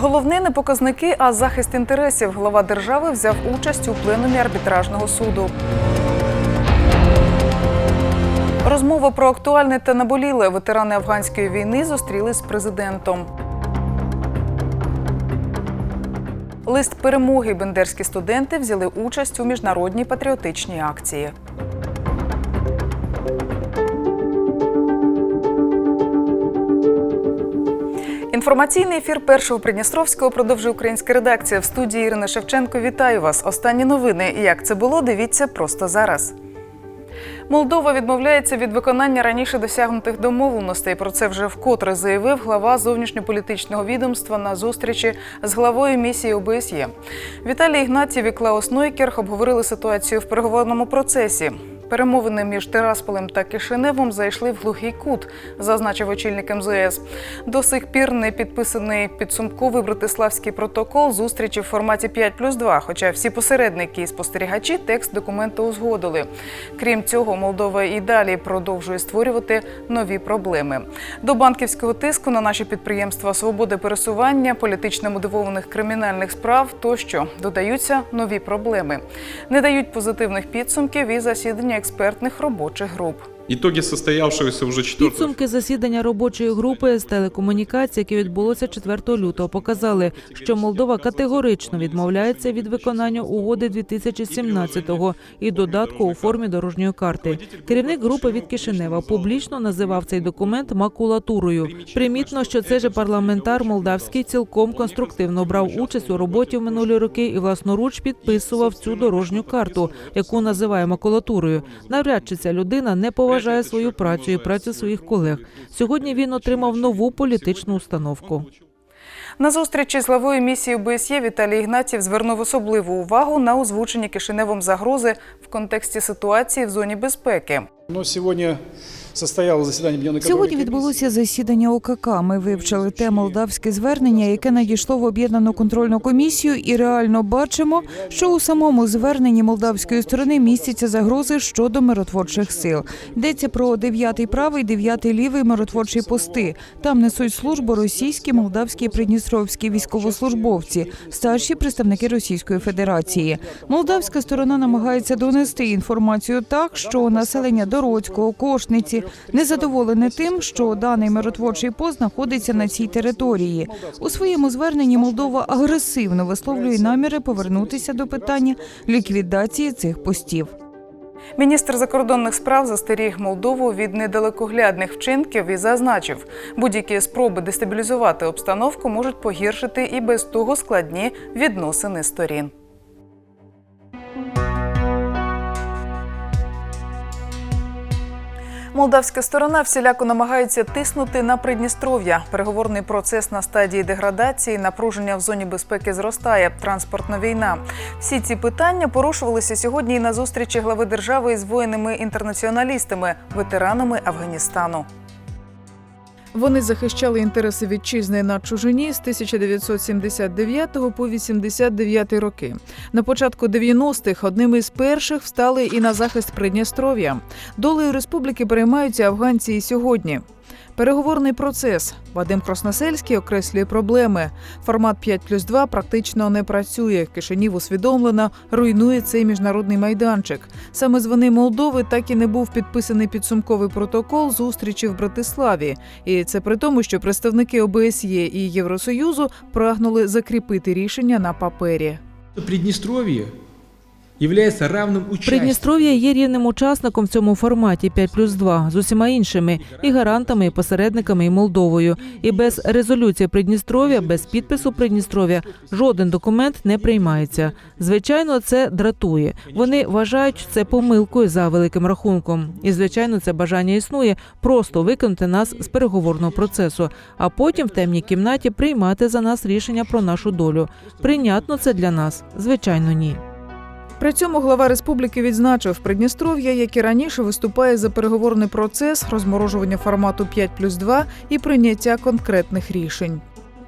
Головне не показники, а захист інтересів. Глава держави взяв участь у пленумі арбітражного суду. Розмова про актуальне та наболіле. Ветерани афганської війни зустрілись з президентом. Лист перемоги бендерські студенти взяли участь у міжнародній патріотичній акції. Інформаційний ефір першого Придністровського продовжує українська редакція в студії Ірина Шевченко. Вітаю вас. Останні новини. Як це було? Дивіться просто зараз. Молдова відмовляється від виконання раніше досягнутих домовленостей. Про це вже вкотре заявив глава зовнішньополітичного відомства на зустрічі з главою місії ОБСЄ. Віталій Ігнатів і Клаус Нойкер обговорили ситуацію в переговорному процесі. Перемовини між Тирасполем та Кишиневом зайшли в глухий кут, зазначив очільник МЗС. До сих пір не підписаний підсумковий братиславський протокол зустрічі в форматі 5 плюс 2, хоча всі посередники і спостерігачі текст документу узгодили. Крім цього, Молдова і далі продовжує створювати нові проблеми. До банківського тиску на наші підприємства свободи пересування, політично мотивованих кримінальних справ тощо додаються нові проблеми. Не дають позитивних підсумків і засідання експертних робочих груп. Итоги состоявшегося уже 4 Підсумки засідання робочої групи з телекомунікацій, яке відбулося 4 лютого, показали, що Молдова категорично відмовляється від виконання угоди 2017-го і додатку у формі дорожньої карти. Керівник групи від Кишинева публічно називав цей документ макулатурою. Примітно, що цей же парламентар молдавський цілком конструктивно брав участь у роботі в минулі роки і власноруч підписував цю дорожню карту, яку називає макулатурою. Навряд чи ця людина не поважає свою працю і працю своїх колег. Сьогодні він отримав нову політичну установку. На зустрічі з главою місії ОБСЄ Віталій Ігнатів звернув особливу увагу на озвучені Кишиневом загрози в контексті ситуації в зоні безпеки. Но сегодня состоялось заседание Объединенной Сьогодні відбулося засідання ОКК. Ми вивчили те молдавське звернення, яке надійшло в об'єднану контрольну комісію, і реально бачимо, що у самому зверненні молдавської сторони містяться загрози щодо миротворчих сил. Йдеться про дев'ятий правий, дев'ятий лівий миротворчі пости. Там несуть службу російські, молдавські і придністровські військовослужбовці, старші представники Російської Федерації. Молдавська сторона намагається донести інформацію так, що населення Дородського, Кошниці незадоволене тим, що даний миротворчий пост знаходиться на цій території. У своєму зверненні Молдова агресивно висловлює наміри повернутися до питання ліквідації цих постів. Міністр закордонних справ застеріг Молдову від недалекоглядних вчинків і зазначив, будь-які спроби дестабілізувати обстановку можуть погіршити і без того складні відносини сторін. Молдавська сторона всіляко намагається тиснути на Придністров'я. Переговорний процес на стадії деградації, напруження в зоні безпеки зростає, транспортна війна. Всі ці питання порушувалися сьогодні і на зустрічі глави держави із воїнами-інтернаціоналістами, ветеранами Афганістану. Вони захищали інтереси вітчизни на чужині з 1979 по 89 роки. На початку 90-х одними із перших встали і на захист Придністров'я. Долею республіки переймаються афганці і сьогодні. Переговорний процес. Вадим Красносельський окреслює проблеми. Формат 5 плюс 2 практично не працює. Кишинів усвідомлено руйнує цей міжнародний майданчик. Саме з вини Молдови так і не був підписаний підсумковий протокол зустрічі в Братиславі. І це при тому, що представники ОБСЄ і Євросоюзу прагнули закріпити рішення на папері. Приднестровье является равным участником. Придністров'я є рівним учасником в цьому форматі 5 плюс 2 з усіма іншими і гарантами, і посередниками, і Молдовою. І без резолюції Придністров'я, без підпису Придністров'я жоден документ не приймається. Звичайно, це дратує. Вони вважають це помилкою за великим рахунком. І звичайно, це бажання існує просто викинути нас з переговорного процесу, а потім в темній кімнаті приймати за нас рішення про нашу долю. Прийнятно це для нас? Звичайно, ні. При цьому глава республіки відзначив Придністров'я, як і раніше виступає за переговорний процес, розморожування формату 5 плюс 2 і прийняття конкретних рішень.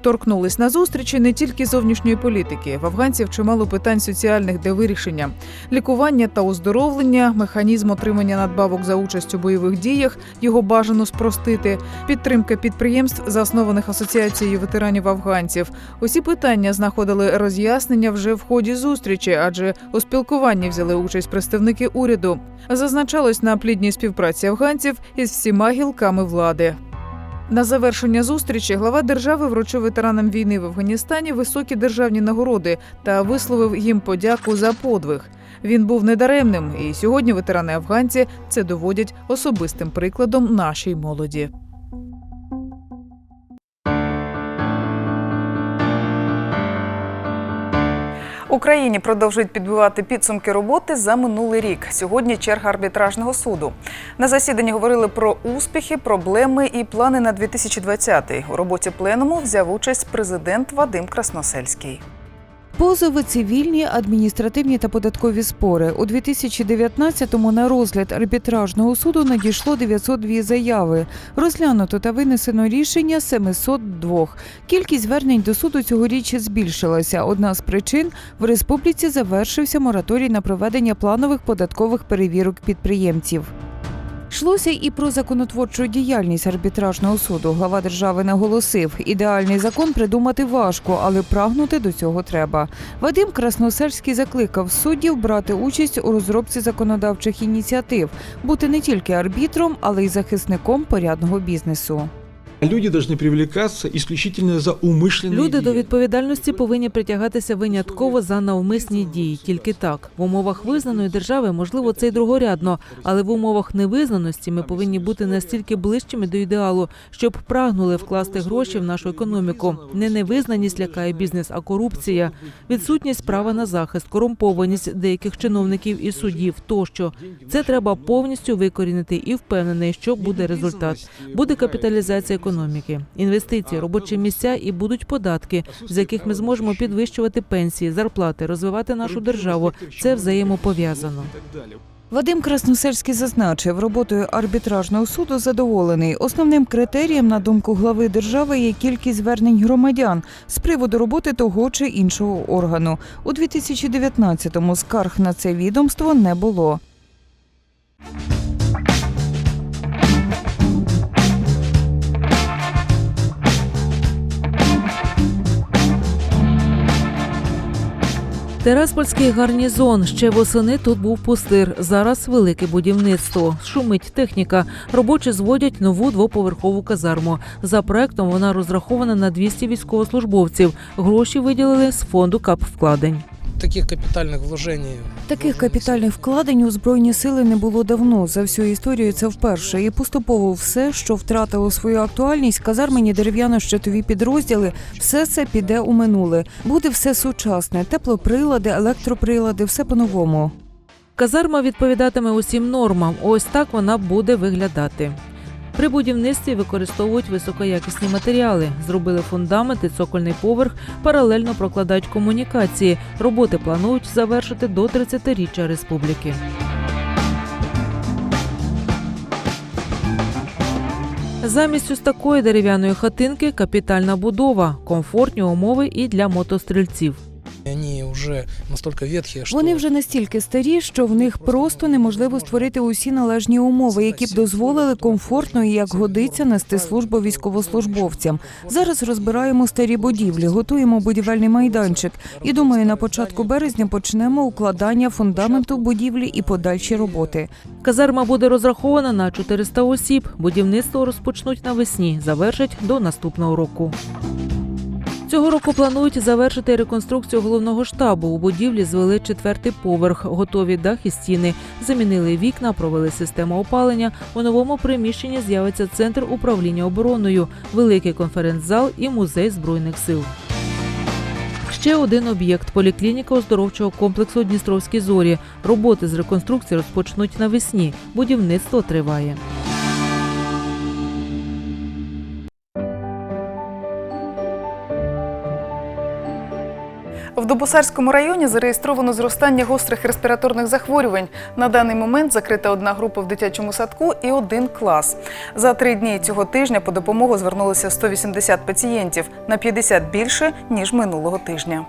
Торкнулись на зустрічі не тільки зовнішньої політики. В афганців чимало питань соціальних для вирішення: лікування та оздоровлення, механізм отримання надбавок за участь у бойових діях, його бажано спростити, підтримка підприємств, заснованих асоціацією ветеранів афганців. Усі питання знаходили роз'яснення вже в ході зустрічі, адже у спілкуванні взяли участь представники уряду. Зазначалось на плідній співпраці афганців із всіма гілками влади. На завершення зустрічі глава держави вручив ветеранам війни в Афганістані високі державні нагороди та висловив їм подяку за подвиг. Він був недаремним, і сьогодні ветерани афганці це доводять особистим прикладом нашій молоді. Україні продовжують підбивати підсумки роботи за минулий рік. Сьогодні черга арбітражного суду. На засіданні говорили про успіхи, проблеми і плани на 2020-й. У роботі пленуму взяв участь президент Вадим Красносельський. Позови цивільні, адміністративні та податкові спори. У 2019-му на розгляд арбітражного суду надійшло 902 заяви. Розглянуто та винесено рішення 702. Кількість звернень до суду цьогоріч збільшилася. Одна з причин в республіці завершився мораторій на проведення планових податкових перевірок підприємців. Йшлося і про законотворчу діяльність арбітражного суду. Глава держави наголосив, ідеальний закон придумати важко, але прагнути до цього треба. Вадим Красносельський закликав суддів брати участь у розробці законодавчих ініціатив, бути не тільки арбітром, але й захисником порядного бізнесу. Люди должны привлекаться исключительно за умышленные Люди до деяния. відповідальності повинні притягатися винятково за навмисні дії. Тільки так в умовах визнаної держави можливо це й другорядно, але в умовах невизнаності ми повинні бути настільки ближчими до ідеалу, щоб прагнули вкласти гроші в нашу економіку. Не невизнаність лякає бізнес, а корупція, відсутність права на захист, корумпованість деяких чиновників і суддів. Тощо це треба повністю викорінити і впевнений, що буде результат. Буде капіталізація економіки, інвестиції, робочі місця і будуть податки, з яких ми зможемо підвищувати пенсії, зарплати, розвивати нашу державу. Це взаємопов'язано. Вадим Красносельський зазначив, роботою арбітражного суду задоволений. Основним критерієм, на думку глави держави, є кількість звернень громадян з приводу роботи того чи іншого органу. У 2019-му скарг на це відомство не було. Тераспольський гарнізон ще восени тут був пустир. Зараз велике будівництво. Шумить техніка. Робочі зводять нову двоповерхову казарму. За проектом вона розрахована на 200 військовослужбовців. Гроші виділили з фонду капвкладень. Таких капитальных вложений. Таких капітальних вкладень у збройні сили не було давно. За всю історію це вперше. І поступово все, що втратило свою актуальність, казармені дерев'яно-щитові підрозділи, все це піде у минуле. Буде все сучасне, теплоприлади, електроприлади, все по-новому. Казарма відповідатиме усім нормам. Ось так вона буде виглядати. При будівництві використовують високоякісні матеріали. Зробили фундамент і цокольний поверх, паралельно прокладають комунікації. Роботи планують завершити до 30-річчя республіки. Замість ось такої дерев'яної хатинки капітальна будова, комфортні умови і для мотострільців. Они уже настолько ветхие, что Вони вже настільки старі, що в них просто неможливо створити усі належні умови, які б дозволили комфортно і як годиться нести службу військовослужбовцям. Зараз розбираємо старі будівлі, готуємо будівельний майданчик. І думаю, на початку березня почнемо укладання фундаменту будівлі і подальші роботи. Казарма буде розрахована на 400 осіб. Будівництво розпочнуть навесні, завершать до наступного року. Цього року планують завершити реконструкцію головного штабу. У будівлі звели четвертий поверх, готові дах і стіни, замінили вікна, провели систему опалення. У новому приміщенні з'явиться центр управління обороною, великий конференц-зал і музей збройних сил. Ще один об'єкт поліклініка оздоровчого комплексу Дністровські зорі. Роботи з реконструкції розпочнуть навесні. Будівництво триває. В Дубосарському районі зареєстровано зростання гострих респіраторних захворювань. На даний момент закрита одна група в дитячому садку і один клас. За три дні цього тижня по допомогу звернулося 180 пацієнтів на 50 більше ніж минулого тижня.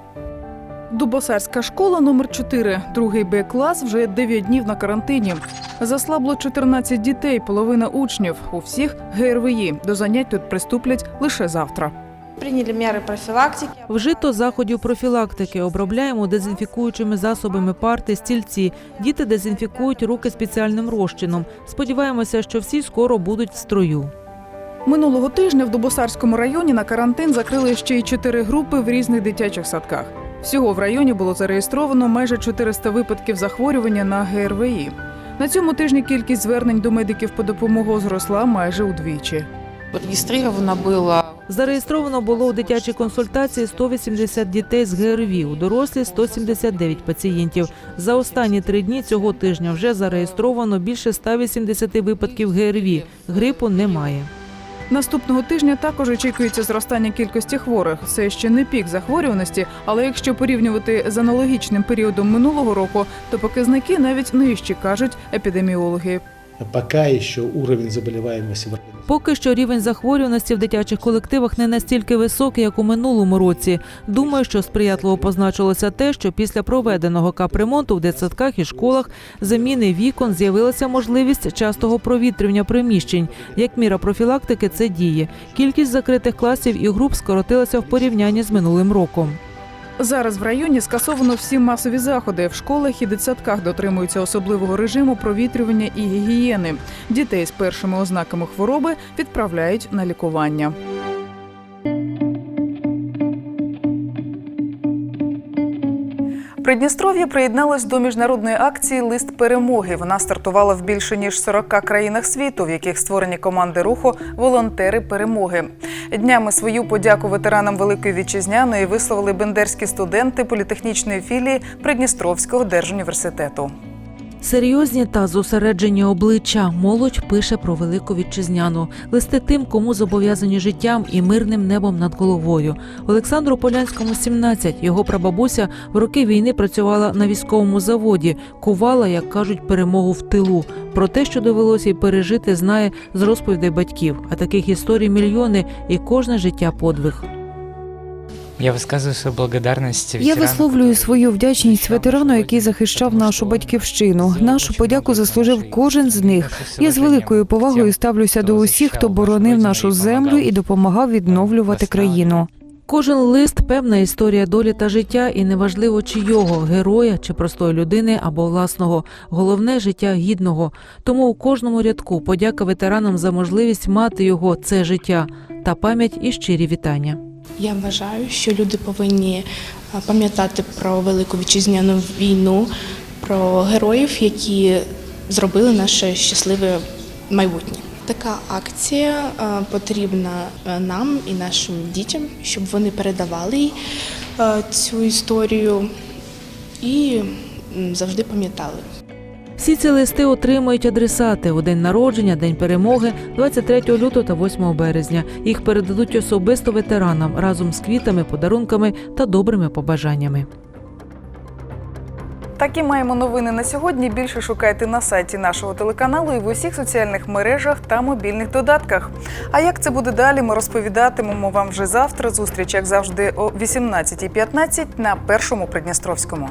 Дубосарська школа номер 4 другий Б клас вже 9 днів на карантині. Заслабло 14 дітей, половина учнів. У всіх ГРВІ. До занять тут приступлять лише завтра. Приняли меры профилактики. Вжито заходів профілактики, обробляємо дезінфікуючими засобами парти, стільці. Діти дезінфікують руки спеціальним розчином. Сподіваємося, що всі скоро будуть в строю. Минулого тижня в Дубосарському районі на карантин закрили ще й чотири групи в різних дитячих садках. Всього в районі було зареєстровано майже 400 випадків захворювання на ГРВІ. На цьому тижні кількість звернень до медиків по допомогу зросла майже удвічі. Регистрировано было Зареєстровано було у дитячій консультації 180 дітей з ГРВІ, у дорослі 179 пацієнтів. За останні три дні цього тижня вже зареєстровано більше 180 випадків ГРВІ. Грипу немає. Наступного тижня також очікується зростання кількості хворих. Це ще не пік захворюваності, але якщо порівнювати з аналогічним періодом минулого року, то показники навіть нижчі, кажуть епідеміологи. Пока еще уровень заболеваемости Поки що рівень захворюваності в дитячих колективах не настільки високий, як у минулому році. Думаю, що сприятливо позначилося те, що після проведеного капремонту в дитсадках і школах заміни вікон з'явилася можливість частого провітрювання приміщень. Як міра профілактики це діє. Кількість закритих класів і груп скоротилася в порівнянні з минулим роком. Зараз в районі скасовано всі масові заходи. В школах і дитсадках дотримуються особливого режиму провітрювання і гігієни. Дітей з першими ознаками хвороби відправляють на лікування. Придністров'я приєдналось до міжнародної акції Лист перемоги. Вона стартувала в більше ніж 40 країнах світу, в яких створені команди руху Волонтери перемоги. Днями свою подяку ветеранам Великої вітчизняної висловили бендерські студенти політехнічної філії Придністровського держуніверситету. Серйозні та зосереджені обличчя. Молодь пише про велику вітчизняну. Листи тим, кому зобов'язані життям і мирним небом над головою. Олександру Полянському 17. Його прабабуся в роки війни працювала на військовому заводі, кувала, як кажуть, перемогу в тилу. Про те, що довелося й пережити, знає з розповідей батьків. А таких історій мільйони, і кожне життя подвиг. Я висказую свою благодарність Я висловлюю свою вдячність ветерану, який захищав нашу батьківщину. Нашу подяку заслужив заслужив кожен з них. Я з великою повагою ставлюся до усіх, хто боронив нашу землю і допомагав відновлювати країну. Кожен лист певна історія долі та життя, і неважливо чийого героя чи простої людини або власного. Головне життя гідного. Тому у кожному рядку подяка ветеранам за можливість мати його це життя та пам'ять і щирі вітання. Я вважаю, що люди повинні пам'ятати про велику вітчизняну війну, про героїв, які зробили наше щасливе майбутнє. Така акція потрібна нам і нашим дітям, щоб вони передавали цю історію і завжди пам'ятали. Всі ці листи отримують адресати у день народження, день перемоги, 23 лютого та 8 березня. Їх передадуть особисто ветеранам разом з квітами, подарунками та добрими побажаннями. Такі маємо новини на сьогодні. Більше шукайте на сайті нашого телеканалу і в усіх соціальних мережах та мобільних додатках. А як це буде далі, ми розповідатимемо вам вже завтра. Зустріч, як завжди, о 18.15 на першому Придністровському.